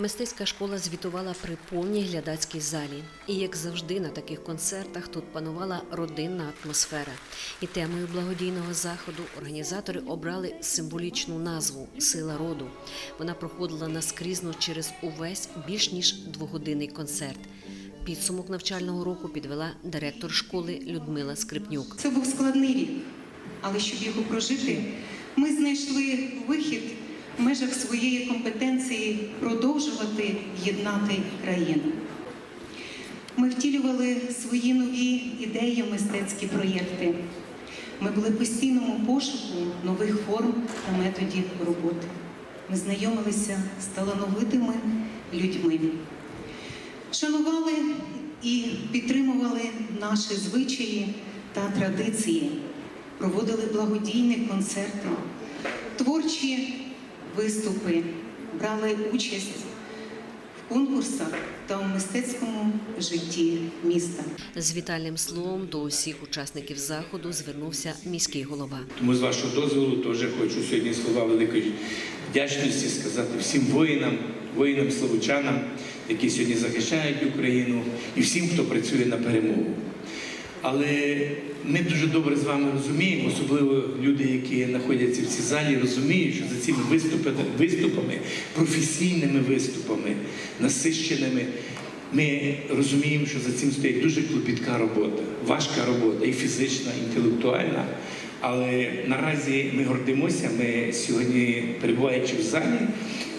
Мистецька школа звітувала при повній глядацькій залі. І як завжди на таких концертах тут панувала родинна атмосфера. І темою благодійного заходу організатори обрали символічну назву Сила роду. Вона проходила наскрізно через увесь більш ніж двогодинний концерт. Підсумок навчального року підвела директор школи Людмила Скрипнюк. Це був складний рік, але щоб його прожити, ми знайшли вихід в межах своєї компетенції продовжувати єднати країну. Ми втілювали свої нові ідеї, мистецькі проєкти. Ми були в постійному пошуку нових форм та методів роботи. Ми знайомилися з талановитими людьми шанували і підтримували наші звичаї та традиції, проводили благодійні концерти, творчі виступи, брали участь в конкурсах та у мистецькому житті міста. З вітальним словом до усіх учасників заходу звернувся міський голова. Тому з вашого дозволу теж хочу сьогодні слова великої вдячності сказати всім воїнам, воїнам славучанам, які сьогодні захищають Україну, і всім, хто працює на перемогу. Але ми дуже добре з вами розуміємо, особливо люди, які знаходяться в цій залі, розуміють, що за цими виступами, виступами професійними виступами, насищеними, ми розуміємо, що за цим стоїть дуже клопітка робота, важка робота, і фізична, і інтелектуальна. Але наразі ми гордимося. Ми сьогодні, перебуваючи в залі,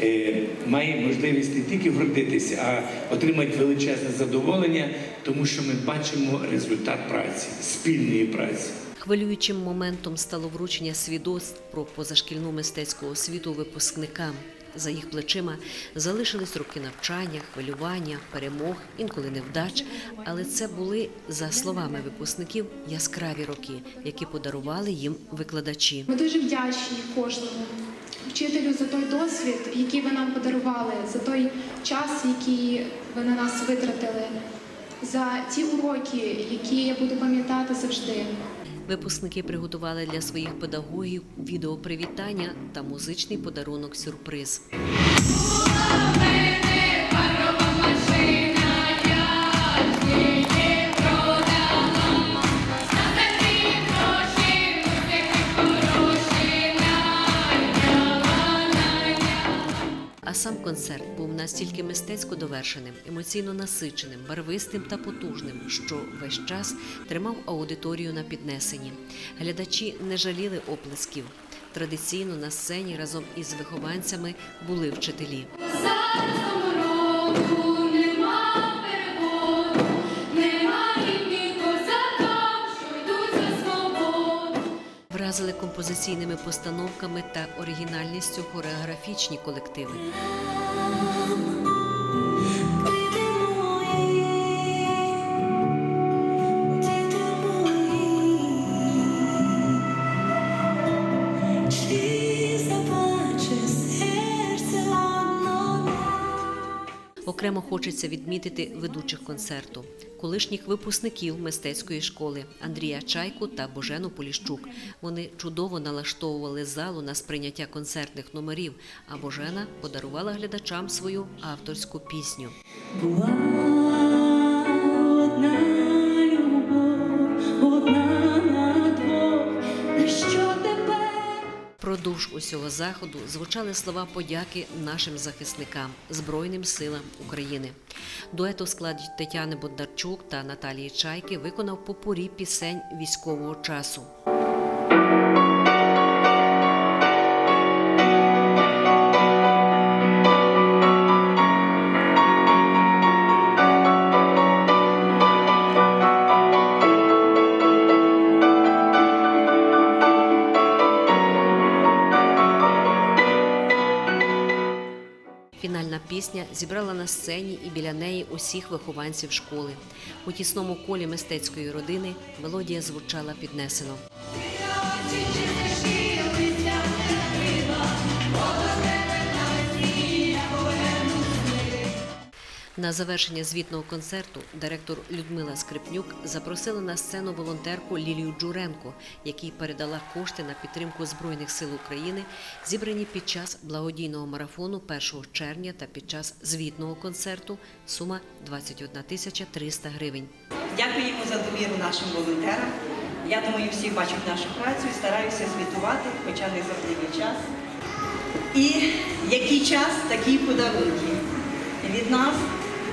е, маємо можливість не тільки гордитися, а отримати величезне задоволення, тому що ми бачимо результат праці, спільної праці. Хвилюючим моментом стало вручення свідоцтв про позашкільну мистецьку освіту випускникам. За їх плечима залишились роки навчання, хвилювання, перемог, інколи невдач. Але це були, за словами випускників, яскраві роки, які подарували їм викладачі. Ми дуже вдячні кожному вчителю за той досвід, який ви нам подарували, за той час, який ви на нас витратили, за ті уроки, які я буду пам'ятати завжди. Випускники приготували для своїх педагогів відеопривітання та музичний подарунок сюрприз. Концерт був настільки мистецько довершеним, емоційно насиченим, барвистим та потужним, що весь час тримав аудиторію на піднесенні. Глядачі не жаліли оплесків. Традиційно на сцені разом із вихованцями були вчителі. Вразили композиційними постановками та оригінальністю хореографічні колективи. Окремо хочеться відмітити ведучих концерту, колишніх випускників мистецької школи Андрія Чайку та Божену Поліщук. Вони чудово налаштовували залу на сприйняття концертних номерів. А Божена подарувала глядачам свою авторську пісню. Була одна Продовж усього заходу звучали слова подяки нашим захисникам Збройним силам України. Дует у складі Тетяни Бондарчук та Наталії Чайки виконав попурі пісень військового часу. Фінальна пісня зібрала на сцені і біля неї усіх вихованців школи. У тісному колі мистецької родини мелодія звучала піднесено. На завершення звітного концерту директор Людмила Скрипнюк запросила на сцену волонтерку Лілію Джуренко, якій передала кошти на підтримку Збройних сил України, зібрані під час благодійного марафону 1 червня та під час звітного концерту. Сума 21 тисяча 300 гривень. Дякуємо за довіру нашим волонтерам. Я думаю, всі бачать нашу працю і стараюся звітувати, хоча не завжди час. І який час, такі подарунки. Від нас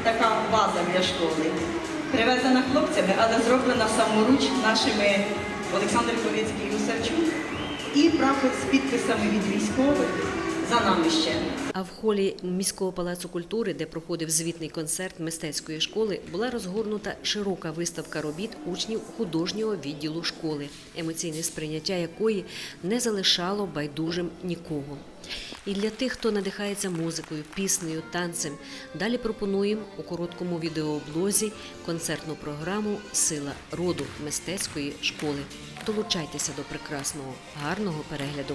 така база для школи. Привезена хлопцями, але зроблена саморуч нашими Олександр Ковицький і Гусарчук. І прапор з підписами від військових за нами ще. А в холі міського палацу культури, де проходив звітний концерт мистецької школи, була розгорнута широка виставка робіт учнів художнього відділу школи, емоційне сприйняття якої не залишало байдужим нікого. І для тих, хто надихається музикою, піснею, танцем, далі пропонуємо у короткому відеооблозі концертну програму Сила роду мистецької школи. Долучайтеся до прекрасного, гарного перегляду.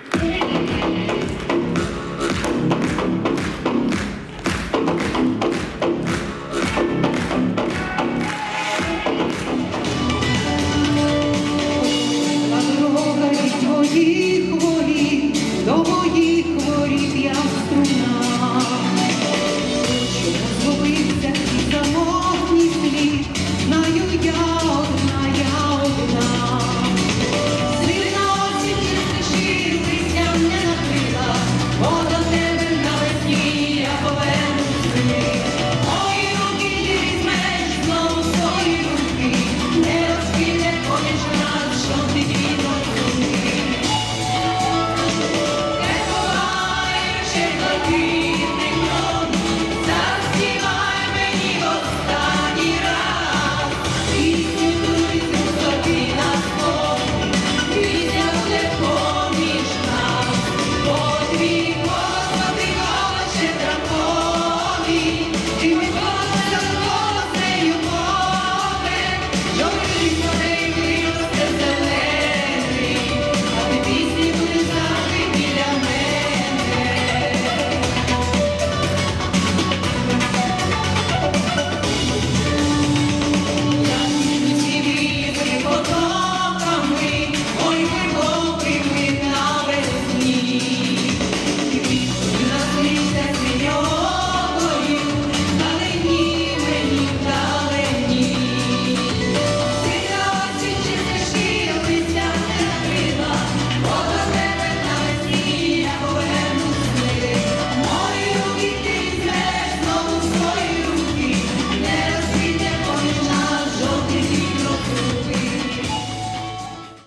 Thank you.